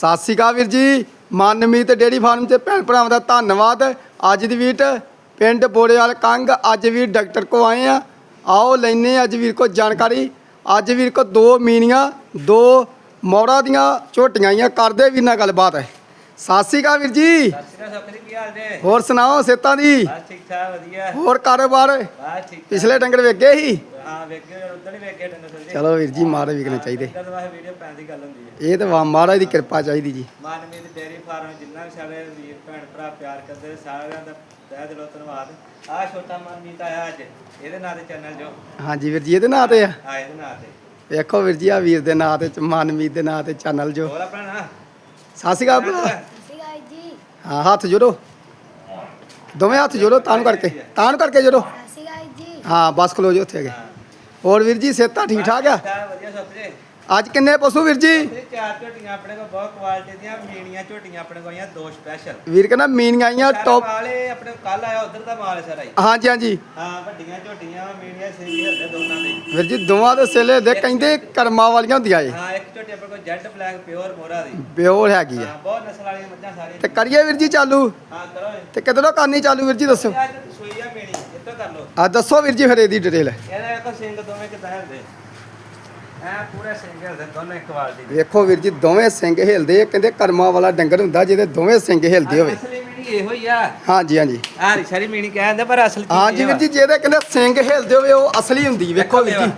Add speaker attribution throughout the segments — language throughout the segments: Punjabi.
Speaker 1: ਸਤਿ ਸ਼੍ਰੀ ਅਕਾਲ ਵੀਰ ਜੀ। ਮਨਮੀਤ ਡੇਰੀ ਫਾਰਮ ਤੇ ਭੈਣ ਭਰਾਵਾਂ ਦਾ ਧੰਨਵਾਦ। ਅੱਜ ਦੀ ਵੀਟ ਪਿੰਡ ਬੋੜੇਵਾਲ ਕੰਗ, ਅੱਜ ਵੀ ਡਾਕਟਰ ਕੋ ਆਏ ਆ। ਆਓ ਲੈਨੇ ਅੱਜ ਵੀਰ ਕੋ ਜਾਣਕਾਰੀ। ਅੱਜ ਵੀਰ ਕੋ ਦੋ ਮੀਨੀਆਂ, ਦੋ ਮੌੜਾ ਦੀਆਂ ਝੋਟੀਆਂ ਆਈਆਂ। ਕਰਦੇ ਵੀਰ ਨਾਲ ਗੱਲਬਾਤ। ਹੈ ਸਤਿ ਸ਼੍ਰੀ ਅਕਾਲ ਵੀਰ ਜੀ।
Speaker 2: ਸਤਿ ਸ਼੍ਰੀ ਅਕਾਲ ਸੁਖਰੀ ਕੀ ਹਾਲ ਜੇ
Speaker 1: ਹੋਰ ਸੁਣਾਓ ਸੇਤਾਂ ਦੀ?
Speaker 2: ਬਸ ਠੀਕ ਠਾਕ ਵਧੀਆ
Speaker 1: ਹੋਰ ਕਾਰੋਬਾਰ?
Speaker 2: ਬਸ ਠੀਕ
Speaker 1: ਪਿਛਲੇ ਡੰਗਰ ਵੇਗੇ ਹੀ
Speaker 2: ਹਾਂ ਵੇਖੇ ਉਦੋਂ ਹੀ ਵੇਖੇ ਡੰਗਰ ਸਰ
Speaker 1: ਚਲੋ ਵੀਰ ਜੀ ਮਾਰੇ ਵਿਕਣੇ ਚਾਹੀਦੇ।
Speaker 2: ਜਦੋਂ ਵਾਹ ਵੀਡੀਓ ਪੈਣ ਦੀ ਗੱਲ ਹੁੰਦੀ ਹੈ
Speaker 1: ਇਹ ਤਾਂ ਵਾ ਮਹਾਰਾਜ ਦੀ ਕਿਰਪਾ ਚਾਹੀਦੀ ਜੀ।
Speaker 2: ਮਾਨਮੀਤ ਡੇਅਰੀ ਫਾਰਮ ਜਿੰਨਾ ਵੀ ਸਾਡੇ ਵੀਰ ਭੈਣ ਭਰਾ ਪਿਆਰ ਕਰਦੇ ਸਾਰਿਆਂ ਦਾ ਤਹਿ ਦਿਲੋਂ ਧੰਨਵਾਦ ਆ ਛੋਟਾ ਮਨਮੀਤ ਆਇਆ ਅੱਜ ਇਹਦੇ ਨਾਂ ਤੇ ਚੈਨਲ ਜੋ
Speaker 1: ਹਾਂਜੀ ਵੀਰ ਜੀ, ਇਹਦੇ ਨਾਂ ਤੇ ਆ।
Speaker 2: ਆ ਇਹਦੇ ਨਾਂ ਤੇ
Speaker 1: ਵੇਖੋ ਵੀਰ ਜੀ ਆ ਵੀਰ ਦੇ ਨਾਂ ਤੇ, ਮਨਮੀਤ ਦੇ ਨਾਂ ਤੇ, ਚੈਨਲ ਜੋ।
Speaker 2: ਹੋਰ ਆਪਣਾ
Speaker 1: ਸਤਿ ਸ਼੍ਰੀ ਅਕਾਲ ਭਰਾ। ਹਾਂ ਹੱਥ ਜੋੜੋ। ਦੋਵੇਂ ਹੱਥ ਜੋੜੋ ਤਾਂ ਨੂੰ ਕਰਕੇ। ਤਾਂ ਨੂੰ ਕਰਕੇ ਜੋੜੋ।
Speaker 3: ਜੀ।
Speaker 1: ਹਾਂ ਬਸ ਖਲੋ ਜੋ ਉੱਥੇ ਹੈਗੇ ਹੋਰ ਵੀਰ ਜੀ ਸਿਹਤਾਂ ਠੀਕ ਠਾਕ ਆ
Speaker 2: ਵਧੀਆ ਜੇ
Speaker 1: ਅੱਜ ਕਿੰਨੇ ਪਸ਼ੂ ਵੀਰ ਜੀ?
Speaker 2: ਇਹ ਚਾਰ ਝੋਟੀਆਂ ਆਪਣੇ ਕੋਲ ਬਹੁਤ ਕੁਆਲਿਟੀ ਦੀਆਂ ਮੀਣੀਆਂ ਝੋਟੀਆਂ ਆਪਣੇ ਕੋਲ ਆਈਆਂ ਦੋ ਸਪੈਸ਼ਲ
Speaker 1: ਵੀਰ ਕਹਿੰਦਾ ਮੀਨੀਆਂ ਆਈਆਂ ਟੌਪ
Speaker 2: ਵਾਲੇ ਆਪਣੇ ਕੱਲ ਆਇਆ ਉਧਰ ਦਾ ਮਾਲ ਸਾਰਾ ਹੀ।
Speaker 1: ਹਾਂਜੀ ਹਾਂਜੀ।
Speaker 2: ਹਾਂ ਵੱਡੀਆਂ ਝੋਟੀਆਂ ਮੀਣੀਆਂ ਸਿੰਗੀ ਹੱਲੇ ਦੋਨਾਂ ਦੇ।
Speaker 1: ਵੀਰ ਜੀ ਦੋਵਾਂ ਦੇ ਸੇਲੇ ਦੇ ਕਹਿੰਦੇ ਕਰਮਾਂ ਵਾਲੀਆਂ ਹੁੰਦੀਆਂ ਏ
Speaker 2: ਹਾਂ ਇੱਕ ਝੋਟੀ ਆਪਣੇ ਕੋਲ ਜੈਡ ਬਲੈਕ ਪਿਓਰ ਮੋਰਾ ਦੀ।
Speaker 1: ਪਿਓਰ ਹੈਗੀ ਆ।
Speaker 2: ਹਾਂ ਬਹੁਤ ਨਸਲ ਵਾਲੀਆਂ ਮੱਝਾਂ ਸਾਰੀਆਂ
Speaker 1: ਤੇ ਕਰੀਏ ਵੀਰ ਜੀ ਚਾਲੂ?
Speaker 2: ਹਾਂ ਕਰੋ ਇਹ।
Speaker 1: ਤੇ ਕਿਧਰੋਂ ਕਰਨੀ ਚਾਲੂ ਵੀਰ ਜੀ ਦੱਸੋ?
Speaker 2: ਇਹ ਅੱਜ ਸੂਈ ਆ ਮੀਣੀ ਇੱਥੋਂ ਕਰ ਲਓ।
Speaker 1: ਆ ਦੱਸੋ ਵੀਰ ਜੀ ਫਿਰ ਇਹਦੀ ਡਿਟੇਲ
Speaker 2: ਇਹਦਾ ਇੱਕ ਸਿੰਘ ਦੋਵੇਂ ਕਿਦਾਂ ਹੁੰਦੇ। ਐ ਪੂਰੇ ਸਿੰਘ ਹਿਲਦੇ ਦੋਨੇ ਦੇ।
Speaker 1: ਵੇਖੋ ਵੀਰ ਜੀ ਦੋਵੇਂ ਸਿੰਘ ਹਿਲਦੇ ਕਹਿੰਦੇ ਕਰਮਾਂ ਵਾਲਾ ਡੰਗਰ ਹੁੰਦਾ ਜਿਹਦੇ ਦੋਵੇਂ ਸਿੰਘ ਹਿਲਦੇ ਹੋਵੇ
Speaker 2: ਅਸਲੀ ਮੀਣੀ ਇਹੋ ਹੀ ਆ।
Speaker 1: ਹਾਂਜੀ ਹਾਂਜੀ।
Speaker 2: ਆ ਰਿਸ਼ਰੀ ਮੀਣੀ ਕਹਿੰਦੇ ਪਰ ਅਸਲ ਚੀਜ਼
Speaker 1: ਹਾਂਜੀ ਵੀਰ। ਜੀ ਜਿਹਦੇ ਕਹਿੰਦੇ ਸਿੰਘ ਹਿਲਦੇ ਹੋਵੇ ਉਹ ਅਸਲੀ ਹੁੰਦੀ ਵੇਖੋ ਵੀਰ ਜੀ।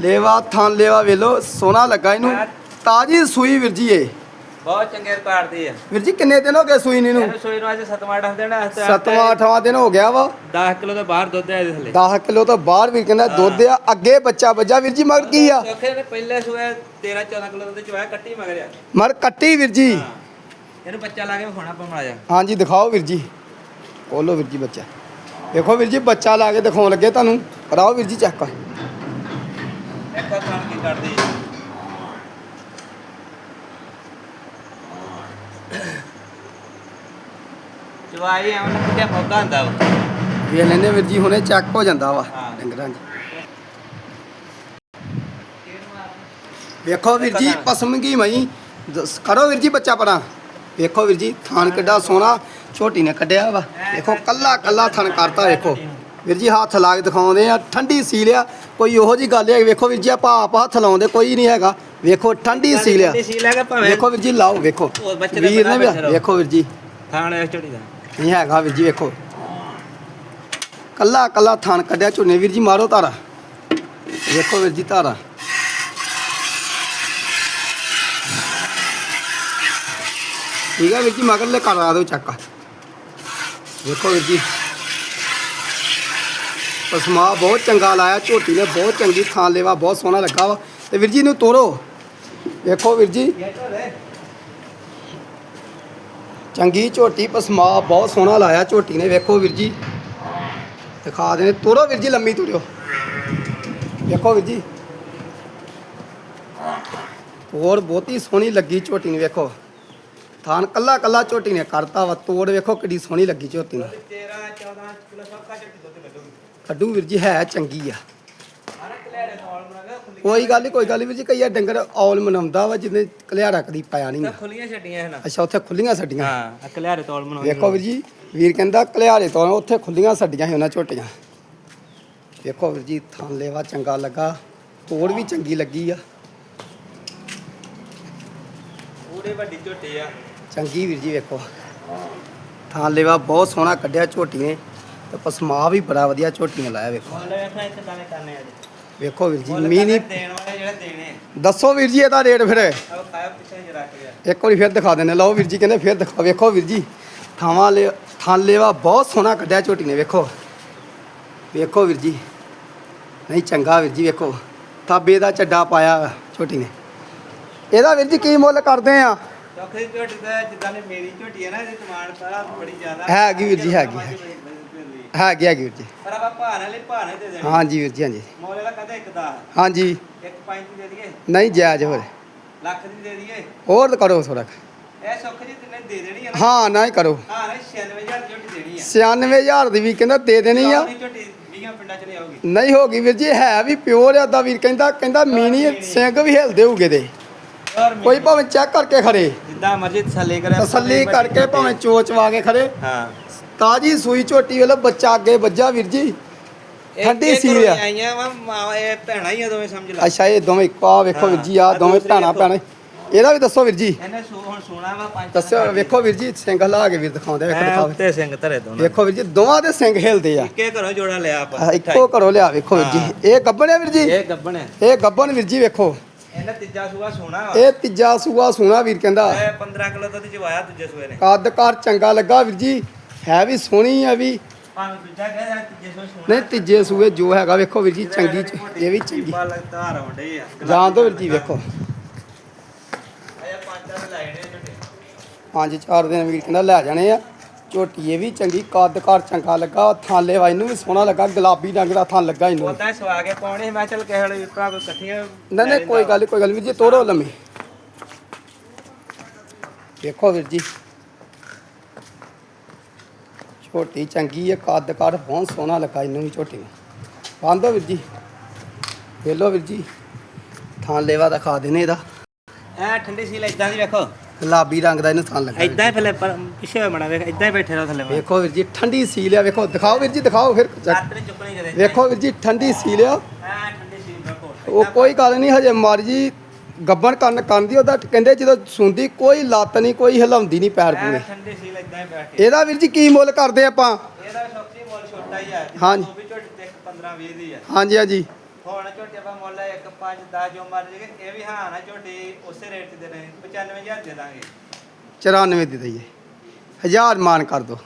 Speaker 1: ਲੇਵਾ। ਥਾਂ ਲੇਵਾ ਵੇਲੋ ਸੋਹਣਾ ਲੱਗਾ ਇਹਨੂੰ। ਤਾਜੀ ਸੂਈ ਵੀਰ ਜੀ ਇਹ।
Speaker 2: ਬਹੁਤ ਚੰਗੇ ਰਿਕਾਰਡ ਦੇ ਆ।
Speaker 1: ਵੀਰ ਜੀ ਕਿੰਨੇ ਦਿਨ ਹੋ ਗਏ ਸੂਈ ਨੂੰ?
Speaker 2: ਇਹਨੂੰ ਸੂਈ ਨੂੰ ਅੱਜ ਸਤਵਾਂ ਅੱਠ ਦੇਣਾ
Speaker 1: ਸੱਤਵਾਂ ਅੱਠਵਾਂ ਦਿਨ ਹੋ ਗਿਆ ਵਾ।
Speaker 2: 10 ਕਿਲੋ ਤੋਂ ਬਾਹਰ ਦੁੱਧ ਹੈ ਇਹਦੇ ਥੱਲੇ।
Speaker 1: 10 ਕਿਲੋ ਤੋਂ ਬਾਹਰ ਵੀਰ ਕਹਿੰਦਾ ਦੁੱਧ ਆ ਅੱਗੇ ਬੱਚਾ ਬੱਜਾ ਵੀਰ ਜੀ ਮਗਰ ਕੀ ਆ?
Speaker 2: ਚੌਥੇ ਨੇ ਪਹਿਲੇ ਸੂਏ 13 14 ਕਿਲੋ ਦੁੱਧ ਚੋਇਆ ਕੱਟੀ ਮਗਰ ਆ।
Speaker 1: ਮਗਰ ਕੱਟੀ ਵੀਰ ਜੀ।
Speaker 2: ਇਹਨੂੰ ਬੱਚਾ ਲਾ ਕੇ ਵਿਖਾਉਣਾ ਪਮਾ ਜਾ
Speaker 1: ਹਾਂਜੀ ਦਿਖਾਓ ਵੀਰ ਜੀ। ਖੋਲੋ ਵੀਰ ਜੀ ਬੱਚਾ। ਵੇਖੋ ਵੀਰ ਜੀ ਬੱਚਾ ਲਾ ਕੇ ਦਿਖਾਉਣ ਲੱਗੇ ਤੁਹਾਨੂੰ। ਕਰਾਓ ਵੀਰ ਜੀ ਚੈੱਕ। ਕਰ
Speaker 2: ਇੱਕ ਖਾਣ ਕੀ ਕਰਦੀ ਐਵੇਂ ਹੁੰਦਾ ਵਾ?
Speaker 1: ਵੇਖ ਲੈਂਦੇ ਵੀਰ ਜੀ ਹੁਣੇ ਚੈੱਕ ਹੋ ਜਾਂਦਾ ਵਾ
Speaker 2: ਹਾਂ।
Speaker 1: ਡੰਗਰਾਂ 'ਚ ਵੇਖੋ ਵੀਰ ਜੀ ਪਸਮਗੀ ਮਈ ਦਸ- ਕਰੋ ਵੀਰ ਜੀ ਬੱਚਾ ਪਰਾਂ ਵੇਖੋ ਵੀਰ ਜੀ ਥਾਨ ਕਿੱਡਾ ਸੋਹਣਾ ਛੋਟੀ ਨੇ ਕੱਢਿਆ ਵਾ। ਵੇਖੋ ਕੱਲਾ ਕੱਲਾ ਥਣ ਕਰਤਾ ਵੇਖੋ। ਵੀਰ ਜੀ ਹੱਥ ਲਾ ਕੇ ਦਿਖਾਉਂਦੇ ਆ ਠੰਡੀ ਸੀਲ ਆ। ਕੋਈ ਉਹੋ ਜੀ ਗੱਲ ਹੈ ਵੇਖੋ ਵੀਰ ਜੀ ਆਪਾਂ ਆਪ ਹੱਥ ਲਾਉਂਦੇ ਕੋਈ ਨਹੀਂ ਹੈਗਾ। ਵੇਖੋ ਠੰਡੀ
Speaker 2: ਸੀ ਲੈ ਕੇ ਭਾਵੇਂ।
Speaker 1: ਵੇਖੋ ਵੀਰ ਜੀ ਲਾਓ ਵੇਖੋ।
Speaker 2: ਉਹ ਬੱਚੇ ਦੇ
Speaker 1: ਵੀਰ ਨੇ ਵੀ ਵੇਖੋ ਵੀਰ ਜੀ।
Speaker 2: ਥਾਣ ਝੋਟੀ ਦਾ।
Speaker 1: ਨਹੀਂ ਹੈਗਾ ਵੀਰ ਜੀ ਵੇਖੋ। ਕੱਲਾ ਕੱਲਾ ਥਣ ਕੱਢਿਆ ਝੋਨੇ, ਵੀਰ ਜੀ ਮਾਰੋ ਧਾਰਾ। ਵੇਖੋ ਵੀਰ ਜੀ ਧਾਰਾ। ਠੀਕ ਹੈ ਵੀਰ ਜੀ ਮਗਰਲੇ ਕਰਾ ਦਿਓ ਚੱਕ। ਵੇਖੋ ਵੀਰ ਜੀ। ਪਸਮਾ ਬਹੁਤ ਚੰਗਾ ਲਾਇਆ, ਝੋਟੀ ਨੇ ਬਹੁਤ ਚੰਗੀ ਥਾਂ ਲੇਵਾ, ਬਹੁਤ ਸੋਹਣਾ ਲੱਗਾ ਵਾ। ਤੇ ਵੀਰ ਜੀ ਨੂੰ ਤੋਰੋ। ਵੇਖੋ ਵੀਰ ਜੀ। ਚੰਗੀ ਝੋਟੀ ਪਸਮਾ ਬਹੁਤ ਸੋਹਣਾ ਲਾਇਆ ਝੋਟੀ ਨੇ ਵੇਖੋ ਵੀਰ ਜੀ। ਦਿਖਾ ਦੇ ਤੋਰੋ ਵੀਰ ਜੀ ਲੰਮੀ ਤੁਰਿਓ। ਵੇਖੋ ਵੀਰ ਜੀ। ਹੋਰ ਬਹੁਤੀ ਸੋਹਣੀ ਲੱਗੀ ਝੋਟੀ ਨੇ ਵੇਖੋ। ਥਾਨ ਕੱਲਾ ਕੱਲਾ ਝੋਟੀ ਨੇ ਕਰਤਾ ਵਾ ਤੋੜ ਵੇਖੋ ਕਿੱਡੀ ਸੋਹਣੀ ਲੱਗੀ ਝੋਟੀ ਨੂੰ।
Speaker 2: 13 14 ਕਿਲੋ ਸਭ ਕਾ ਝੋਟੀ ਦੁੱਧ ਕੱਢੂਗੀ।
Speaker 1: ਕੱਢੂ ਵੀਰ ਜੀ ਹੈ ਚੰਗੀ ਆ
Speaker 2: ਹਰ ਕਲੇੜੇ ਨਾਲ ਬਣਾ ਕੇ ਖੁੱਲੀ
Speaker 1: ਕੋਈ ਗੱਲ ਨਹੀਂ ਕੋਈ ਗੱਲ ਨੀ ਵੀਰ ਜੀ ਕਈ ਆ ਡੰਗਰ ਔਲ ਮਨਾਉਂਦਾ ਵਾ ਜਿਹਨੇ ਕਲਿਆੜਾ ਕਦੀ ਪਾਇਆ ਨਹੀਂ
Speaker 2: ਤਾਂ ਖੁੱਲੀਆਂ ਛੱਡੀਆਂ ਹਨ
Speaker 1: ਅੱਛਾ ਉੱਥੇ ਖੁੱਲੀਆਂ ਛੱਡੀਆਂ?
Speaker 2: ਹਾਂ ਕਲਿਆੜੇ ਤੋਲ ਬਣਾਉਂਦੇ
Speaker 1: ਵੇਖੋ ਵੀਰ ਜੀ ਵੀਰ ਕਹਿੰਦਾ ਕਲਿਆਰੇ ਤੋਂ ਉੱਥੇ ਖੁੱਲੀਆਂ ਛੱਡੀਆਂ ਸੀ ਉਹਨਾਂ ਝੋਟੀਆਂ। ਵੇਖੋ ਵੀਰ ਜੀ ਥਾਂ ਲੇਵਾ ਚੰਗਾ ਲੱਗਾ ਤੋੜ ਵੀ ਚੰਗੀ ਲੱਗੀ ਆ।
Speaker 2: ਪੂਰੇ ਵੱਡੀ ਝੋਟੀ ਆ।
Speaker 1: ਚੰਗੀ ਵੀਰ ਜੀ ਵੇਖੋ। ਥਾਂ ਲੇਵਾ ਬਹੁਤ ਸੋਹਣਾ ਕੱਢਿਆ ਝੋਟੀ ਨੇ ਤੇ ਪਸਮਾ ਵੀ ਬੜਾ ਵਧੀਆ ਝੋਟੀ ਨੇ ਲਾਇਆ ਵੇਖੋ।
Speaker 2: ਮੁੱਲ ਵੇਖਾਂ ਇੱਕ ਦਾਣੇ ਕਰਨੇ ਅੱਜ
Speaker 1: ਵੇਖੋ ਵੀਰ ਜੀ
Speaker 2: ਕਰਨੇ ਦੇਣ ਵਾਲੇ ਜਿਹੜੇ ਦੇਣੇ।
Speaker 1: ਦੱਸੋ ਵੀਰ ਜੀ ਇਹਦਾ ਰੇਟ ਫਿਰ।
Speaker 2: ਖਾਇਆ ਪਿੱਛੇ ਜਿ ਰੱਖ ਗਿਆ
Speaker 1: ਇੱਕ ਵਾਰੀ ਫਿਰ ਦਿਖਾ ਦਿੰਦੇ ਲਓ ਵੀਰ ਜੀ ਕਹਿੰਦੇ ਫਿਰ ਦਿਖਾ ਵੇਖੋ ਵੀਰ ਜੀ ਥਾਵਾਂ ਲੈ ਥਾਂ ਲੇਵਾ ਬਹੁਤ ਸੋਹਣਾ ਕੱਢਿਆ ਝੋਟੀ ਨੇ ਵੇਖੋ। ਵੇਖੋ ਵੀਰ ਜੀ। ਨਹੀਂ ਚੰਗਾ ਵੀਰ ਜੀ ਵੇਖੋ। ਥਾਬੇ ਦਾ ਚੱਡਾ ਪਾਇਆ ਝੋਟੀ ਨੇ। ਇਹਦਾ ਵੀਰ ਜੀ ਕੀ ਮੁੱਲ ਕਰਦੇ ਆ?
Speaker 2: ਚੌਖੀ ਝੋਟੀ ਦਾ ਜਿੱਦਾਂ ਦੀ ਮੇਰੀ ਝੋਟੀ ਹੈ ਨਾ ਇਹਦੀ ਡਿਮਾਂਡ ਸਾਰਾ ਬੜੀ ਜ਼ਿਆਦਾ।
Speaker 1: ਹੈਗੀ ਵੀਰ ਜੀ, ਹੈਗੀ, ਹੈਗੀ। ਹੈਗੀ ਹੈਗੀ ਵੀਰ ਜੀ।
Speaker 2: ਪਰ ਆਪਾਂ ਭਾਣੇ ਲਈ ਭਾਣੇ ਦੇ ਦੇਣੇ।
Speaker 1: ਹਾਂਜੀ ਵੀਰ ਜੀ ਹਾਂਜੀ।
Speaker 2: ਮੋਲੇ ਦਾ ਕਦੇ ਇੱਕ ਦਾ।
Speaker 1: ਹਾਂਜੀ।
Speaker 2: ਇੱਕ ਪੰਜ ਦੀ ਦੇ ਦਈਏ।
Speaker 1: ਨਹੀਂ ਜਾਇਜ਼ ਹੋਰ।
Speaker 2: ਲੱਖ ਦੀ ਦੇ ਦਈਏ।
Speaker 1: ਹੋਰ ਕਰੋ ਥੋੜਾ
Speaker 2: ਇਹ ਸੁੱਖ ਜੀ ਤਿੰਨੇ ਦੇ ਦੇਣੀ ਆ ਨਾ।
Speaker 1: ਹਾਂ ਨਾ ਹੀ ਕਰੋ।
Speaker 2: ਹਾਂ ਨਹੀਂ 96000 ਝੋਟੀ ਦੇਣੀ ਆ।
Speaker 1: 96000 ਦੀ ਵੀ ਕਹਿੰਦਾ ਦੇ ਦੇਣੀ ਆ।
Speaker 2: ਆਪਣੀ ਝੋਟੀ 20 ਪਿੰਡਾਂ ਚ ਨਹੀਂ
Speaker 1: ਹੋ ਗਈ ਵੀਰ ਜੀ ਹੈ ਵੀ ਪਿਓਰ ਆ ਦਾ ਵੀਰ ਕਹਿੰਦਾ ਕਹਿੰਦਾ ਮੀਨੀ ਸਿੰਘ ਵੀ ਹਿਲਦੇ ਹੋਗੇ ਦੇ ਕੋਈ ਭਾਵੇਂ ਚੈੱਕ ਕਰਕੇ ਖੜੇ।
Speaker 2: ਜਿੱਦਾਂ ਮਰਜ਼ੀ ਤਸੱਲੀ ਕਰੇ
Speaker 1: ਤਸੱਲੀ ਕਰਕੇ ਭਾਵੇਂ ਚੋਚਵਾ ਕੇ ਖੜੇ।
Speaker 2: ਹਾਂ।
Speaker 1: ਤਾਜੀ ਸੂਈ ਝੋਟੀ ਵੇਲੇ ਬੱਚਾ ਅੱਗੇ ਵੱਜਾ ਵੀਰ ਜੀ। ਠੰਡੀ ਆ।
Speaker 2: ਆਈਆਂ ਵਾ ਮਾਂ ਇਹ ਭੈਣਾਂ ਹੀ ਆ ਦੋਵੇਂ ਸਮਝ ਲੈ।
Speaker 1: ਅੱਛਾ ਇਹ ਦੋਵੇਂ ਇੱਕੋ ਆ ਵੇਖੋ ਵੀਰ ਜੀ ਆ
Speaker 2: ਹਾਂ,
Speaker 1: ਦੋਵੇਂ
Speaker 2: ਦੂਸਰੀ
Speaker 1: ਭੈਣਾਂ
Speaker 2: ਵੇਖੋ।
Speaker 1: ਭੈਣੇ। ਇਹਦਾ ਵੀ ਦੱਸੋ ਵੀਰ ਜੀ।
Speaker 2: ਇਹਨੇ ਸੂ ਹੁਣ ਸੋਣਾ ਵਾ ਪੰਜ
Speaker 1: ਦੱਸਿਓ ਵੇਖੋ ਵੀਰ ਜੀ ਸਿੰਘ ਲਾ ਕੇ ਵੀਰ ਦਿਖਾਉਂਦੇ ਵੇਖੋ ਦਿਖਾਵੇ
Speaker 2: ਉੱਤੇ ਸਿੰਘ ਧਰੇ ਦੋਨਾਂ
Speaker 1: ਵੇਖੋ ਵੀਰ ਜੀ ਦੋਵਾਂ ਦੇ ਸਿੰਘ ਹਿਲਦੇ ਆ।
Speaker 2: ਇੱਕੇ ਘਰੋਂ ਜੋੜਾ ਲਿਆ ਆਪਾਂ
Speaker 1: ਇੱਕੋ ਘਰੋਂ ਲਿਆ ਵੇਖੋ ਵੀਰ। ਜੀ। ਇਹ ਗੱਬਣ ਹੈ ਵੀਰ ਜੀ?
Speaker 2: ਇਹ ਗੱਬਣ ਹੈ
Speaker 1: ਇਹ ਗੱਬਣ ਵੀਰ ਜੀ ਵੇਖੋ।
Speaker 2: ਇਹਨੇ ਤੀਜਾ ਸੂਆ
Speaker 1: ਇਹ ਤੀਜਾ ਸੂਆ ਸੋਨਾ ਵੀਰ ਕਹਿੰਦਾ।
Speaker 2: ਇਹ 15 ਕਿਲੋ ਦੁੱਧ ਚਵਾਇਆ ਦੂਜੇ ਸੂਏ ਨੇ।
Speaker 1: ਕੱਦ ਕਾਰ ਚੰਗਾ ਲੱਗਾ ਵੀਰ ਜੀ। ਹੈ ਵੀ ਸੋਹਣੀ ਆ ਵੀ।
Speaker 2: ਭਾਵੇਂ ਦੂਜਾ ਕਹੇ ਤੀਜੇ ਸੂਏ ਸੋਣਾ
Speaker 1: ਨਹੀਂ ਤੀਜੇ ਸੂਏ ਜੋ ਹੈਗਾ ਵੇਖੋ ਵੀਰ ਜੀ ਚੰਗੀ ਚ- ਇਹ ਵੀ ਚੰਗੀ।
Speaker 2: ਆ।
Speaker 1: ਜਾਣ ਦੋ ਵੀਰ ਜੀ ਵੇਖੋ।
Speaker 2: ਪੰਜਾਂ ਨੇ
Speaker 1: ਚਾਰ ਦਿਨ ਵੀਰ ਕਹਿੰਦਾ ਲੈ ਜਾਣੇ ਆ। ਝੋਟੀ ਇਹ ਵੀ ਚੰਗੀ ਕੱਦ ਕਾਰ ਚੰਗਾ ਲੱਗਾ ਥਾਲੇ ਵਾ ਇਹਨੂੰ ਵੀ ਸੋਹਣਾ ਲੱਗਾ ਗੁਲਾਬੀ ਰੰਗ ਦਾ ਥਾਂ ਲੱਗਾ ਇਹਨੂੰ।
Speaker 2: ਉਦਾਂ ਸਵਾ ਕੇ ਪਾਉਣੇ ਮੈਂ ਚੱਲ ਕਿਸੇ ਵੇਲੇ ਭਰਾ ਕੋਈ ਇਕੱਠੀਆਂ
Speaker 1: ਨਹੀਂ ਨਹੀਂ ਕੋਈ ਗੱਲ ਨੀ, ਕੋਈ ਗੱਲ ਨੀ ਵੀਰ ਜੀ ਤੋੜੋ ਲੰਮੀ। ਵੇਖੋ ਵੀਰ ਜੀ ਝੋਟੀ ਚੰਗੀ ਹੈ ਕੱਦ ਕਾਰ ਬਹੁਤ ਸੋਹਣਾ ਲੱਗਾ ਇਹਨੂੰ ਵੀ ਝੋਟੀ ਨੂੰ। ਬੰਦੋ ਵੀਰ ਜੀ ਵੇਲੋ ਵੀਰ ਜੀ ਥਾਂ ਲੇਵਾ ਦਿਖਾ ਦੇਣੇ ਇਹਦਾ।
Speaker 2: ਐ ਠੰਡੀ ਸੀਲ ਇਦਾਂ ਦੀ ਵੇਖੋ
Speaker 1: ਗੁਲਾਬੀ ਰੰਗ ਦਾ ਇਹਨੂੰ ਥਾਂ ਲੱਗਾ
Speaker 2: ਇਦਾਂ ਹੀ ਪਹਿਲੇ ਪਿੱਛੇ ਹੋਇਆ ਵੇਖ ਇਦਾਂ ਹੀ ਬੈਠੇ ਰਹੋ ਥੱਲੇ
Speaker 1: ਵੇਖੋ ਵੀਰ ਜੀ ਠੰਡੀ ਸੀਲ ਆ ਵੇਖੋ ਦਿਖਾਓ ਵੀਰ ਜੀ ਦਿਖਾਓ ਫਿਰ ਵੇਖੋ ਵੀਰ ਜੀ ਠੰਡੀ ਸੀਲ ਆ।
Speaker 2: ਐ ਠੰਡੀ ਸੀਲ ਵੇਖੋ
Speaker 1: ਉਹ ਕੋਈ ਗੱਲ ਨਹੀਂ ਹਜੇ ਮਰਜ਼ੀ ਗੱਬਣ ਕਰਨ ਕੰਦੀ ਉਹਦਾ ਕਹਿੰਦੇ ਜਦੋਂ ਸੁੰਦੀ ਕੋਈ ਲੱਤ ਨਹੀਂ ਕੋਈ ਹਿਲਾਉਂਦੀ ਨਹੀਂ ਪੈਰ ਪੂਰੇ।
Speaker 2: ਠੰਡੀ ਸੀਲ ਇਦਾਂ ਹੀ ਬੈਠ ਕੇ।
Speaker 1: ਇਹਦਾ ਵੀਰ ਜੀ ਕੀ ਮੁੱਲ ਕਰਦੇ ਆਪਾਂ?
Speaker 2: ਇਹਦਾ ਸੌਖੀ ਮੁੱਲ ਛੋਟਾ ਹੀ ਆ।
Speaker 1: ਹਾਂਜੀ।
Speaker 2: ਉਹ ਵੀ ਝੋਟੀ ਤੇ 15 20 ਦੀ ਆ।
Speaker 1: ਹਾਂਜੀ ਹਾਂਜੀ।
Speaker 2: ਹੁਣ ਝੋਟੀ ਆਪਾਂ ਮੁੱਲ 1 5 10 ਜੋ ਮਰਜ਼ੀ ਇਹ ਵੀ ਹਾਂ ਨਾ ਝੋਟੀ ਉਸੇ ਰੇਟ ਤੇ ਦੇ ਰਹੇ 95000 ਦੇ ਦਾਂਗੇ।
Speaker 1: 94 ਦੇ ਦਈਏ। ਹਜ਼ਾਰ ਮਾਨ ਕਰ ਦੋ।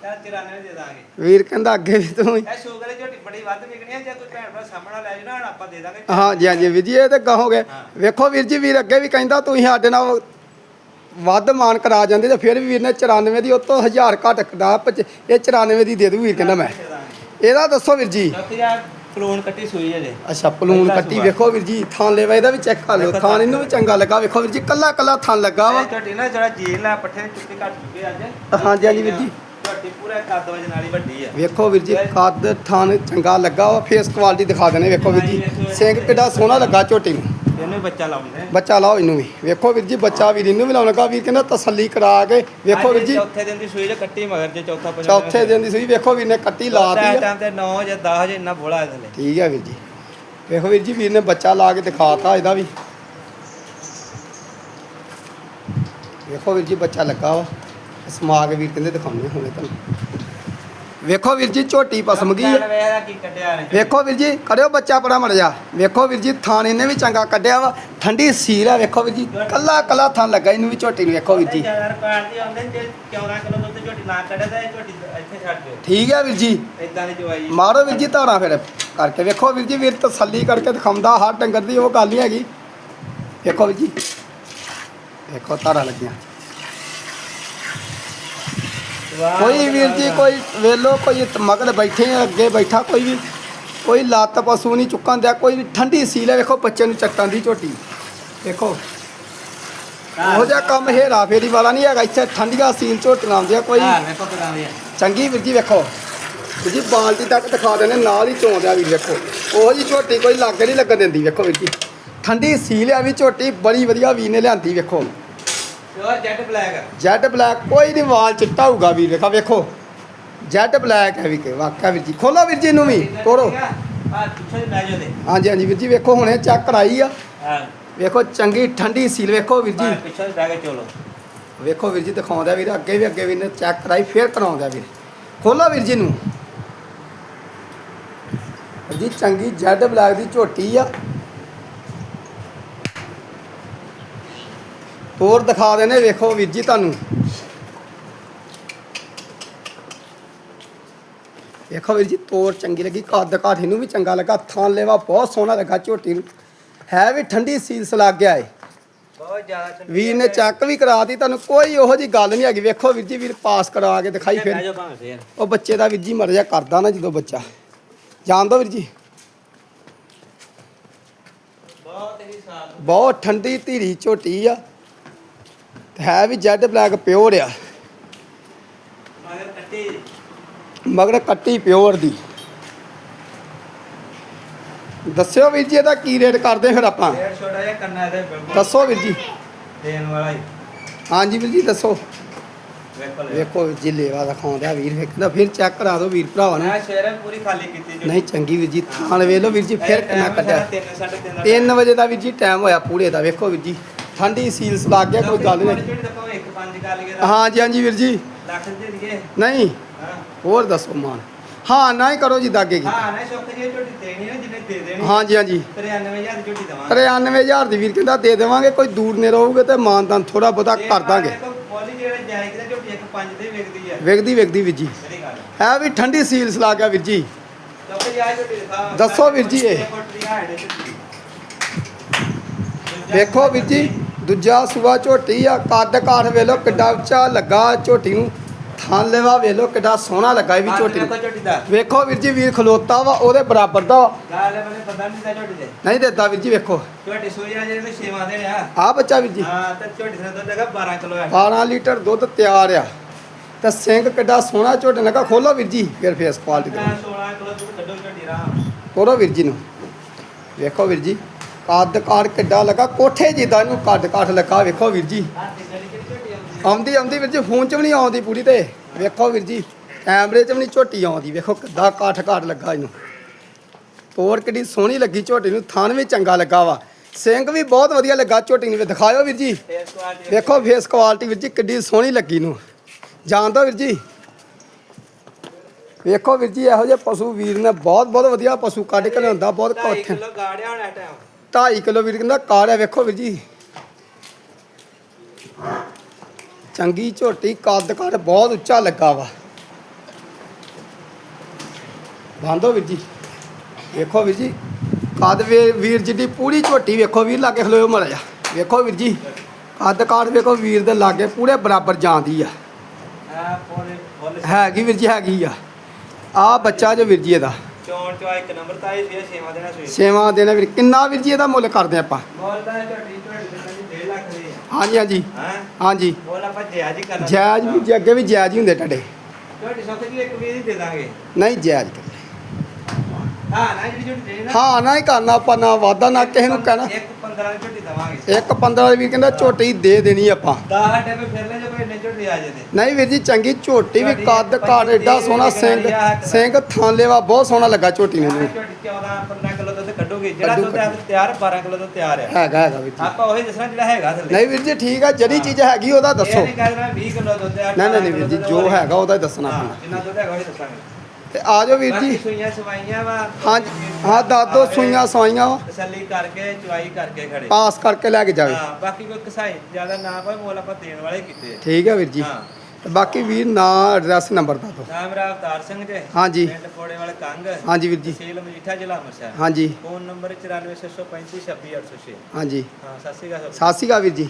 Speaker 1: ਵੀਰ ਕਹਿੰਦਾ ਅੱਗੇ ਵੀ ਤੂੰ
Speaker 2: ਇਹ ਸ਼ੋਗਰ ਦੀ ਝੋਟੀ ਵੱਧ ਵਿਕਣੀ ਹੈ ਜੇ ਕੋਈ ਭੈਣ ਭਰਾ ਸਾਹਮਣਾ ਲੈ ਜਾਣਾ ਆਪਾਂ ਦੇ ਦਾਂਗੇ।
Speaker 1: ਹਾਂਜੀ ਹਾਂਜੀ ਵੀਰ ਜੀ ਇਹ ਤੇ ਕਹੋਗੇ ਵੇਖੋ ਵੀਰ ਜੀ ਵੀਰ ਅੱਗੇ ਵੀ ਕਹਿੰਦਾ ਤੂੰ ਸਾਡੇ ਨਾਲ ਵੱਧ ਮਾਨ ਕਰਾ ਜਾਂਦੇ ਤੇ ਫਿਰ ਵੀ ਵੀਰ ਨੇ 94 ਦੀ ਉਤੋਂ 1000 ਘਟ ਕਦਾ ਇਹ 94 ਦੀ ਦੇ ਦੂ ਵੀਰ ਕਹਿੰਦਾ ਮੈਂ। ਇਹਦਾ ਦੱਸੋ ਵੀਰ ਜੀ।
Speaker 2: ਪਲੂਨ ਕੱਟੀ ਸੂਈ ਹੈ ਜੇ
Speaker 1: ਅੱਛਾ ਪਲੂਨ ਕੱਟੀ। ਵੇਖੋ ਵੀਰ ਜੀ ਥਾਂ ਲੈਵਾ ਇਹਦਾ ਵੀ ਚੈੱਕ ਕਰ ਲਓ। ਥਾਂ ਇਹਨੂੰ ਵੀ ਚੰਗਾ ਲੱਗਾ। ਵੇਖੋ ਵੀਰ ਜੀ ਕੱਲਾ ਕੱਲਾ ਥਾਂ ਲੱਗਾ ਵਾ।
Speaker 2: ਛੋਟੀ ਨਾ ਜਿਹੜਾ ਜੇਲ ਆ ਪੱਠੇ ਚੁੱਕੇ ਕੱਟ ਚੁੱਕੇ ਅੱਜ।
Speaker 1: ਹਾਂਜੀ ਹਾਂਜੀ ਵੀਰ ਜੀ।
Speaker 2: ਛੋਟੀ ਪੂਰਾ ਕੱਦ ਵਜਨ ਵਾਲੀ ਵੱਡੀ ਆ।
Speaker 1: ਵੇਖੋ ਵੀਰ ਜੀ ਕੱਦ ਥਾਂ ਚੰਗਾ ਲੱਗਾ ਵਾ। ਫੇਸ ਕੁਆਲਿਟੀ ਦਿਖਾ ਦੇਣੇ ਵੇਖੋ ਵੀਰ ਜੀ ਸਿੰਘ ਕਿੱਡਾ ਸੋਹਣਾ ਲੱਗਾ ਝੋਟੀ ਨੂੰ।
Speaker 2: ਇਹਨੂੰ ਬੱਚਾ ਲਾਉਂਦੇ
Speaker 1: ਬੱਚਾ ਲਾਓ ਇਹਨੂੰ ਵੀ। ਵੇਖੋ ਵੀਰ ਜੀ ਬੱਚਾ ਵੀਰ ਇਹਨੂੰ ਵੀ ਲਾਉਣ ਲੱਗਾ। ਵੀਰ ਕਹਿੰਦਾ ਤਸੱਲੀ ਕਰਾ ਕੇ। ਵੇਖੋ ਵੀਰ ਜੀ।
Speaker 2: ਚੌਥੇ ਦਿਨ ਦੀ ਸੂਈ ਜੇ ਕੱਟੀ ਮਗਰ ਜੇ ਚੌਥਾ ਪੰਜਵਾਂ
Speaker 1: ਚੌਥੇ ਦਿਨ ਦੀ ਸੂਈ ਵੇਖੋ ਵੀਰ ਨੇ ਕੱਟੀ ਲਾਤੀ
Speaker 2: ਟਾਈਮ ਤੇ 9 ਜਾਂ 10 ਜੇ ਇੰਨਾ ਬੋਲਾ ਹੈ ਥੱਲੇ
Speaker 1: ਠੀਕ ਹੈ ਵੀਰ ਜੀ। ਵੇਖੋ ਵੀਰ ਜੀ ਵੀਰ ਨੇ ਬੱਚਾ ਲਾ ਕੇ ਦਿਖਾਤਾ ਇਹਦਾ ਵੀ। ਵੇਖੋ ਵੀਰ ਜੀ ਬੱਚਾ ਲੱਗਾ ਵਾ। ਸਮਾ ਕੇ ਵੀਰ ਕਹਿੰਦੇ ਦਿਖਾਉਂਦੇ ਹੁਣੇ ਤੁਹਾਨੂੰ। ਵੇਖੋ ਵੀਰ ਜੀ ਝੋਟੀ ਪਸਮ ਗਈ। ਹੈ
Speaker 2: ਵੇਖ ਇਹਦਾ ਕੀ ਕੱਢਿਆ ਨੇ
Speaker 1: ਵੇਖੋ ਵੀਰ ਜੀ ਕਰਿਓ ਬੱਚਾ ਪੜਾ ਮੜ ਜਾ। ਵੇਖੋ ਵੀਰ ਜੀ ਥਾਣ ਇਹਨੇ ਵੀ ਚੰਗਾ ਕੱਢਿਆ ਵਾ। ਠੰਡੀ ਸੀਲ ਆ ਵੇਖੋ ਵੀਰ ਜੀ ਕੱਲਾ ਕੱਲਾ ਥਾਂ ਲੱਗਾ ਇਹਨੂੰ ਵੀ ਝੋਟੀ ਨੂੰ ਵੇਖੋ ਵੀਰ ਜੀ।
Speaker 2: ਚਾਰ ਪਾਣ ਦੀ ਆਉਂਦੇ ਜੇ 14 ਕਿਲੋ ਦੁੱਧ ਝੋਟੀ ਨਾ ਕੱਢੇ ਤਾਂ ਇਹ ਝੋਟੀ ਇੱਥੇ ਛੱਡ ਦਿਓ।
Speaker 1: ਠੀਕ ਹੈ ਵੀਰ ਜੀ।
Speaker 2: ਇਦਾਂ ਦੀ ਜਵਾਈ
Speaker 1: ਮਾਰੋ ਵੀਰ ਜੀ ਧਾਰਾਂ ਫਿਰ ਕਰਕੇ। ਵੇਖੋ ਵੀਰ ਜੀ ਵੀਰ ਤਸੱਲੀ ਕਰਕੇ ਦਿਖਾਉਂਦਾ ਹਰ ਡੰਗਰ ਦੀ ਉਹ ਗੱਲ ਨਹੀਂ ਹੈਗੀ। ਵੇਖੋ ਵੀਰ ਜੀ। ਵੇਖੋ ਧਾਰਾਂ ਲੱਗੀਆਂ। ਕੋਈ ਵੀਰ ਜੀ ਕੋਈ ਵੇਲੋ ਕੋਈ ਮਗਰ ਬੈਠੇ ਆ, ਅੱਗੇ ਬੈਠਾ ਕੋਈ ਵੀ। ਕੋਈ ਲੱਤ ਪਸ਼ੂ ਨਹੀਂ ਚੁੱਕਣ ਦਿਆ ਕੋਈ ਵੀ ਠੰਡੀ ਸੀਲ ਹੈ ਵੇਖੋ ਬੱਚੇ ਨੂੰ ਚੱਟਾਂ ਦੀ ਝੋਟੀ। ਵੇਖੋ ਉਹ ਜਿਹਾ ਕੰਮ ਹੇਰਾ ਫੇਰੀ ਵਾਲਾ ਨਹੀਂ ਹੈਗਾ ਇੱਥੇ ਠੰਡੀਆਂ ਸੀਲ ਝੋਟੀਆਂ ਆਉਂਦੀਆਂ ਕੋਈ ਚੰਗੀ ਵੀਰ ਜੀ ਵੇਖੋ। ਵੀਰ ਜੀ ਬਾਲਟੀ ਤੱਕ ਦਿਖਾ ਦੇਣੇ ਨਾਲ ਹੀ ਚੋਂਦਿਆ ਵੀਰ ਵੇਖੋ। ਉਹ ਜੀ ਝੋਟੀ ਕੋਈ ਲਾਗੇ ਨਹੀਂ ਲੱਗਣ ਦਿੰਦੀ ਵੇਖੋ ਵੀਰ ਜੀ। ਠੰਡੀ ਸੀਲ ਆ ਵੀ ਝੋਟੀ ਬੜੀ ਵਧੀਆ ਵੀਰ ਨੇ ਲਿਆਂਦੀ ਵੇਖੋ।
Speaker 2: Pure jet black
Speaker 1: jade black ਕੋਈ ਨਹੀਂ ਵਾਲ ਚਿੱਟਾ ਹੋਊਗਾ ਵੀਰ ਵੇਖਾ ਵੇਖੋ। ਜੈਡ ਬਲੈਕ ਹੈ ਵੀ ਕਿ ਵਾਕਿਆ ਵੀਰ ਜੀ। ਖੋਲੋ ਵੀਰ ਜੀ ਇਹਨੂੰ ਵੀ
Speaker 2: ਦੇ
Speaker 1: ਹਾਂਜੀ ਹਾਂਜੀ ਵੀਰ ਜੀ ਵੇਖੋ ਹੁਣੇ ਚੈੱਕ ਕਰਾਈ ਆ।
Speaker 2: ਹਾਂ।
Speaker 1: ਵੇਖੋ ਚੰਗੀ ਠੰਡੀ ਸੀਲ ਵੇਖੋ ਵੀਰ ਜੀ।
Speaker 2: ਪਿੱਛੇ ਲੈ ਕੇ ਚਲੋ।
Speaker 1: ਵੇਖੋ ਵੀਰ ਜੀ ਦਿਖਾਉਂਦਾ ਵੀਰ ਅੱਗੇ ਵੀ ਅੱਗੇ ਵੀਰ ਨੇ ਚੈੱਕ ਕਰਾਈ ਫੇਰ ਕਰਾਉਂਦਾ ਵੀਰ। ਖੋਲੋ ਵੀਰ ਜੀ ਨੂੰ ਜੀ ਚੰਗੀ ਜੈਡ ਬਲੈਕ ਦੀ ਝੋਟੀ ਆ। ਤੋਰ ਦਿਖਾ ਦੇਣੇ ਵੇਖੋ ਵੀਰ ਜੀ ਤੁਹਾਨੂੰ। ਵੇਖੋ ਵੀਰ ਜੀ ਤੋਰ ਚੰਗੀ ਲੱਗੀ ਕੱਦ ਕਾਠੀ ਨੂੰ ਵੀ ਚੰਗਾ ਲੱਗਾ। ਥਾਂ ਲੈਵਾ ਬਹੁਤ ਸੋਹਣਾ ਲੱਗਾ ਝੋਟੀ ਨੂੰ। ਹੈ ਵੀ ਠੰਡੀ ਸੀਲਸ ਲੱਗ ਗਿਆ ਏ।
Speaker 2: ਬਹੁਤ ਜ਼ਿਆਦਾ ਠੰਡੀ
Speaker 1: ਵੀਰ ਨੇ ਚੈੱਕ ਵੀ ਕਰਾਤੀ ਤੁਹਾਨੂੰ ਕੋਈ ਉਹੋ ਜੀ ਗੱਲ ਨਹੀਂ ਹੈਗੀ। ਵੇਖੋ ਵੀਰ ਜੀ ਵੀਰ ਪਾਸ ਕਰਾ ਕੇ ਦਿਖਾਈ ਫਿਰ। ਉਹ ਬੱਚੇ ਦਾ ਵੀਰ ਜੀ ਮਰ ਜਾ ਕਰਦਾ ਨਾ ਜਦੋਂ ਬੱਚਾ। ਜਾਣ ਦੋ ਵੀਰ ਜੀ।
Speaker 2: ਬਹੁਤ ਹੀ ਸਾਫ਼
Speaker 1: ਬਹੁਤ ਠੰਡੀ ਧੀਰੀ ਝੋਟੀ ਆ। ਤੇ ਹੈ ਵੀ ਜੈਡ ਬਲੈਕ ਪਿਓਰ ਆ।
Speaker 2: ਮਗਰ ਕੱਟੀ
Speaker 1: ਮਗਰ ਕੱਟੀ ਪਿਓਰ ਦੀ। ਦੱਸਿਓ ਵੀਰ ਜੀ ਇਹਦਾ ਕੀ ਰੇਟ ਕਰਦੇ ਫਿਰ ਆਪਾਂ?
Speaker 2: ਫੇਰ ਛੋਟਾ ਜਿਹਾ ਕੰਨਾ ਇਹਦੇ ਬਿਲਕੁਲ
Speaker 1: ਦੱਸੋ ਵੀਰ ਜੀ।
Speaker 2: ਦੇਣ ਵਾਲਾ ਹੀ।
Speaker 1: ਹਾਂਜੀ ਵੀਰ ਜੀ ਦੱਸੋ।
Speaker 2: ਵੇਖੋ
Speaker 1: ਜੀ ਲੇਵਾ ਦਿਖਾਉਂਦਾ ਵੀਰ। ਵੇਖਦਾ ਫਿਰ ਚੈੱਕ ਕਰਾ ਦਿਓ ਵੀਰ ਭਰਾਵਾਂ ਨੂੰ।
Speaker 2: ਮੈਂ ਸ਼ੇਰ ਪੂਰੀ ਖਾਲੀ ਕੀਤੀ ਜੋ।
Speaker 1: ਨਹੀਂ ਚੰਗੀ ਵੀਰ ਜੀ ਥਾਣ ਵੇਖ ਲਓ ਵੀਰ ਜੀ ਫਿਰ ਕਿੰਨਾ ਕੱਢਿਆ।
Speaker 2: 3 3:30
Speaker 1: 3 ਵਜੇ ਦਾ ਵੀਰ ਜੀ ਟਾਈਮ ਹੋਇਆ ਪੂਰੇ ਦਾ। ਵੇਖੋ ਵੀਰ ਜੀ। ਠੰਡੀ ਸੀਲਸ ਲੱਗ ਗਿਆ ਕੋਈ ਗੱਲ ਨਹੀਂ।
Speaker 2: ਜਿਹੜੀ ਭਾਵੇਂ ਇੱਕ ਪੰਜ ਕਰ ਲਈਏ ਤਾਂ।
Speaker 1: ਹਾਂਜੀ ਹਾਂਜੀ ਵੀਰ ਜੀ।
Speaker 2: ਲੱਖ ਦੇ ਦੀਏ
Speaker 1: ਨਹੀਂ
Speaker 2: ਹਾਂ।
Speaker 1: ਹੋਰ ਦੱਸੋ ਮਾਨ। ਹਾਂ ਨਾ ਹੀ ਕਰੋ ਜੀ ਦਾਗੇ ਕੀ
Speaker 2: ਹਾਂ ਨਾ ਸ਼ੌਕ ਜੀ ਝੋਟੀ ਦੇਣੀ ਨਾ ਜਿੰਨੇ ਦੇ ਦੇਣੀ।
Speaker 1: ਹਾਂਜੀ ਹਾਂਜੀ।
Speaker 2: 93000 ਦੀ ਝੋਟੀ ਦਵਾਂਗੇ।
Speaker 1: 93000 ਦੀ ਵੀਰ ਕਹਿੰਦਾ ਦੇ ਦੇਵਾਂਗੇ ਕੋਈ ਦੂਰ ਨੇ ਰਹੋਗੇ ਤੇ ਮਾਨਦਾਨ ਥੋੜਾ ਬਹੁਤਾ ਕਰ ਦਾਂਗੇ।
Speaker 2: ਕਿਤੇ
Speaker 1: ਵੇਖਦੀ ਵੇਖਦੀ ਵੀਰ ਜੀ। ਹੈ ਵੀ ਠੰਡੀ ਸੀਲਸ ਲੱਗ ਗਿਆ ਵੀਰ ਜੀ। ਦੱਸੋ ਵੀਰ ਜੀ ਇਹ। ਵੇਖੋ ਵੀਰ ਜੀ। ਦੂਜਾ ਸੂਆ ਝੋਟੀ ਆ ਕੱਦ ਕਾਠ ਵੇਖ ਲਓ ਕਿੱਡਾ ਉੱਚਾ ਲੱਗਾ ਝੋਟੀ ਨੂੰ। ਥਾਂ ਲੈਵਾ ਵੇਖ ਲਓ ਕਿੱਡਾ ਸੋਹਣਾ ਲੱਗਾ ਇਹ ਵੀ ਝੋਟੀ ਨੂੰ। ਵੇਖੋ ਵੀਰ ਜੀ ਵੀਰ ਖਲੋਤਾ ਵਾ ਉਹਦੇ ਬਰਾਬਰ ਦਾ।
Speaker 2: ਗਾਲ ਬਨੇ ਪਤਾ ਨਹੀਂ ਦਾ ਝੋਟੀ ਦੇ।
Speaker 1: ਨਹੀਂ ਦਿੱਤਾ ਵੀਰ ਜੀ ਵੇਖੋ।
Speaker 2: ਝੋਟੀ ਸੋਈ ਆ ਜਿਹੜੇ ਛੇਵਾਂ ਦੇ ਆ।
Speaker 1: ਆ ਬੱਚਾ ਵੀਰ ਜੀ।
Speaker 2: ਹਾਂ ਤੇ ਝੋਟੀ ਦਾ ਦੁੱਧ ਹੈਗਾ 12 ਕਿਲੋ ਹੈ
Speaker 1: 12 ਲੀਟਰ ਦੁੱਧ ਤਿਆਰ ਆ। ਤੇ ਸਿੰਘ ਕਿੱਡਾ ਸੋਹਣਾ ਝੋਟੇ ਲੱਗਾ। ਖੋਲੋ ਵੀਰ ਜੀ ਫਿਰ ਫੇਸ ਕੁਆਲਿਟੀ ਦੇ
Speaker 2: 16 ਕਿਲੋ ਦੁੱਧ ਕੱਢੋ ਝੋਟੀ ਰਾਮ।
Speaker 1: ਖੋਲੋ ਵੀਰ ਜੀ ਨੂੰ। ਵੇਖੋ ਵੀਰ ਜੀ। ਕੱਦ ਕਾਠ ਕਿੱਡਾ ਲੱਗਾ ਕੋਠੇ ਜਿੱਦਾਂ ਇਹਨੂੰ ਕੱਦ ਕਾਠ ਲੱਗਾ ਵੇਖੋ ਵੀਰ ਜੀ।
Speaker 2: ਆਉਂਦੀ
Speaker 1: ਆਉਂਦੀ ਵੀਰ ਜੀ ਫੋਨ 'ਚ ਵੀ ਨਹੀਂ ਆਉਂਦੀ ਪੂਰੀ ਤੇ। ਵੇਖੋ ਵੀਰ ਜੀ ਕੈਮਰੇ 'ਚ ਵੀ ਨਹੀਂ ਝੋਟੀ ਆਉਂਦੀ। ਵੇਖੋ ਕਿੱਦਾਂ ਕਾਠ ਕਾਠ ਲੱਗਾ ਇਹਨੂੰ। ਤੋਰ ਕਿੱਡੀ ਸੋਹਣੀ ਲੱਗੀ ਝੋਟੀ ਨੂੰ ਥਣ ਵੀ ਚੰਗਾ ਲੱਗਾ ਵਾ। ਸਿੰਘ ਵੀ ਬਹੁਤ ਵਧੀਆ ਲੱਗਾ ਝੋਟੀ ਨੂੰ। ਦਿਖਾਇਓ ਵੀਰ ਜੀ। ਵੇਖੋ ਫੇਸ ਕੁਆਲਿਟੀ ਵੀਰ ਜੀ ਕਿੱਡੀ ਸੋਹਣੀ ਲੱਗੀ ਨੂੰ ਜਾਣਦਾ ਵੀਰ ਜੀ। ਵੇਖੋ ਵੀਰ ਜੀ ਇਹੋ ਜਿਹੇ ਪਸ਼ੂ ਵੀਰ ਨੇ ਬਹੁਤ ਬਹੁਤ ਵਧੀਆ ਪਸ਼ੂ ਕੱਢ ਕੇ ਲਿਆਉਂਦਾ ਬਹੁਤ
Speaker 2: 2
Speaker 1: ਕੋਠੇ 2.5 ਕਿਲੋ ਵੀਰ ਕਹਿੰਦਾ ਕਾਰ ਹੈ ਵੇਖੋ ਵੀਰ ਜੀ। ਚੰਗੀ ਝੋਟੀ ਕੱਦ ਕੱਦ ਬਹੁਤ ਉੱਚਾ ਲੱਗਾ ਵਾ। ਬੰਦੋ ਵੀਰ ਜੀ। ਵੇਖੋ ਵੀਰ ਜੀ ਕੱਦ ਵੀਰ ਜੀ ਦੀ ਪੂਰੀ ਝੋਟੀ ਵੇਖੋ ਵੀਰ ਲਾਗੇ ਖਲੋਇਓ ਮੜਾ ਜਾ ਵੇਖੋ ਵੀਰ ਜੀ ਕੱਦ ਕਾਠ ਵੇਖੋ ਵੀਰ ਦੇ ਲਾਗੇ ਪੂਰੇ ਬਰਾਬਰ ਜਾਂਦੀ ਆ। ਹੈਗੀ ਵੀਰ ਜੀ ਹੈਗੀ ਆ। ਆ ਬੱਚਾ ਜੋ ਵੀਰ ਜੀ ਇਹਦਾ।
Speaker 2: ਚੌਣ ਚਵਾ ਇੱਕ ਨੰਬਰ ਤਾਈ ਸੀ ਛੇਵਾਂ ਦੇਣਾ
Speaker 1: ਛੇਵਾਂ ਵੀਰ ਕਿੰਨਾ ਵੀਰ ਜੀ ਇਹਦਾ ਮੁੱਲ ਕਰਦੇ ਆਪਾਂ?
Speaker 2: ਮੋਲ ਦਾ ਝੋਟੀ ਝੋਟੀ ਦੇ ਕੰਨੀ 1.5 ਲੱਖ ਦੀ
Speaker 1: ਹਾਂਜੀ ਹਾਂਜੀ।
Speaker 2: ਹਾਂ?
Speaker 1: ਹਾਂਜੀ।
Speaker 2: ਮੋਲ ਆਪਾਂ ਜਾਇਜ਼ ਹੀ ਕਰਨਾ
Speaker 1: ਜਾਇਜ਼ ਵੀ ਜੀ ਅੱਗੇ ਵੀ ਜਾਇਜ਼ ਹੀ ਹੁੰਦੇ ਤੁਹਾਡੇ।
Speaker 2: ਝੋਟੀ ਸੌਖ ਜੀ ਇੱਕ ਵੀ ਦੇ ਦਾਂਗੇ।
Speaker 1: ਨਹੀਂ ਜਾਇਜ਼ ਕਰ
Speaker 2: ਹਾਂ ਨਾ
Speaker 1: ਹਾਂ ਕਰਨਾ ਆਪਾਂ ਨਾ ਵਾਦਾ ਨਾ ਕਿਸੇ ਨੂੰ ਕਹਿਣਾ।
Speaker 2: ਇੱਕ 15 ਦੀ ਝੋਟੀ ਦਵਾਂਗੇ।
Speaker 1: ਇੱਕ 15 ਵੀ ਕਹਿੰਦਾ ਝੋਟੀ ਦੇ ਦੇਣੀ ਆਪਾਂ।
Speaker 2: 10 ਹੱਡੇ ਪੇ ਫਿਰ ਲੈ ਆ ਜਾਂਦੇ
Speaker 1: ਨਹੀਂ ਵੀਰ ਜੀ ਚੰਗੀ ਝੋਟੀ ਵੀ ਕੱਦ ਕਾਠ ਏਡਾ ਸੋਹਣਾ ਸਿੰਘ ਸਿੰਘ ਥਾਂਲੇਵਾ ਬਹੁਤ ਸੋਹਣਾ ਲੱਗਾ ਝੋਟੀ ਨੂੰ ਇਹਨੂੰ।
Speaker 2: ਝੋਟੀ 14 15 ਕਿਲੋ ਦੁੱਧ ਕੱਢੋਗੇ ਜਿਹੜਾ
Speaker 1: ਕੱਢੂ,
Speaker 2: ਦੁੱਧ ਹੈ ਤਿਆਰ 12 ਕਿਲੋ ਦੁੱਧ ਤਿਆਰ ਹੈ
Speaker 1: ਹੈਗਾ ਹੈਗਾ ਵੀਰ ਜੀ।
Speaker 2: ਆਪਾਂ ਉਹੀ ਦੱਸਣਾ ਜਿਹੜਾ ਹੈਗਾ ਥੱਲੇ।
Speaker 1: ਨਹੀਂ ਵੀਰ ਜੀ ਠੀਕ ਆ ਜਿਹੜੀ ਚੀਜ਼ ਹੈਗੀ ਉਹਦਾ ਦੱਸੋ।
Speaker 2: ਨਹੀਂ ਕਹਿਣਾ 20 ਕਿਲੋ ਦੁੱਧ ਹੈ
Speaker 1: ਨਹੀਂ ਵੀਰ ਜੀ ਜੋ ਹੈਗਾ ਉਹਦਾ ਹੀ ਦੱਸਣਾ
Speaker 2: ਹਾਂ
Speaker 1: ਪੈਣਾ
Speaker 2: ਜਿੰਨਾ ਦੁੱਧ ਹੈਗਾ ਉਹੀ ਦੱਸਾਂਗੇ।
Speaker 1: ਤੇ ਆ ਜਾਓ ਵੀਰ
Speaker 2: ਬਾਕੀ
Speaker 1: ਜੀ
Speaker 2: ਸੂਈਆਂ ਸਵਾਈਆਂ ਵਾ।
Speaker 1: ਹਾਂ ਹਾਂ ਦਾਦੋ ਸੂਈਆਂ ਸਵਾਈਆਂ ਵਾ।
Speaker 2: ਤਸੱਲੀ ਕਰਕੇ ਚੁਆਈ ਕਰਕੇ ਖੜੇ।
Speaker 1: ਪਾਸ ਕਰਕੇ ਲੈ ਕੇ ਜਾਵੇ
Speaker 2: ਹਾਂ ਬਾਕੀ ਕੋਈ ਕਸਾਈ ਜ਼ਿਆਦਾ ਨਾ ਪਏ ਮੋਲ ਆਪਾਂ ਦੇਣ ਵਾਲੇ ਕੀਤੇ। ਆ।
Speaker 1: ਠੀਕ ਹੈ ਵੀਰ ਜੀ।
Speaker 2: ਹਾਂ।
Speaker 1: ਤੇ ਬਾਕੀ ਵੀਰ ਨਾਂ ਐਡਰੈਸ ਨੰਬਰ ਦਾ। ਦਿਓ
Speaker 2: ਨਾਮ ਮੇਰਾ ਅਵਤਾਰ ਸਿੰਘ ਜੀ।
Speaker 1: ਹਾਂਜੀ।
Speaker 2: ਪਿੰਡ ਕੋੜੇ ਵਾਲੇ ਕੰਗ।
Speaker 1: ਹਾਂਜੀ ਵੀਰ ਜੀ।
Speaker 2: ਤਹਿਸੀਲ ਮਜੀਠਾ ਜ਼ਿਲ੍ਹਾ ਅੰਮ੍ਰਿਤਸਰ।
Speaker 1: ਹਾਂਜੀ।
Speaker 2: ਫੋਨ ਨੰਬਰ 9465 26806
Speaker 1: ਹਾਂਜੀ।
Speaker 2: ਹਾਂ ਸਤਿ ਸ਼੍ਰੀ ਅਕਾਲ।
Speaker 1: ਸਤਿ ਸ਼੍ਰੀ ਅਕਾਲ ਵੀਰ ਜੀ।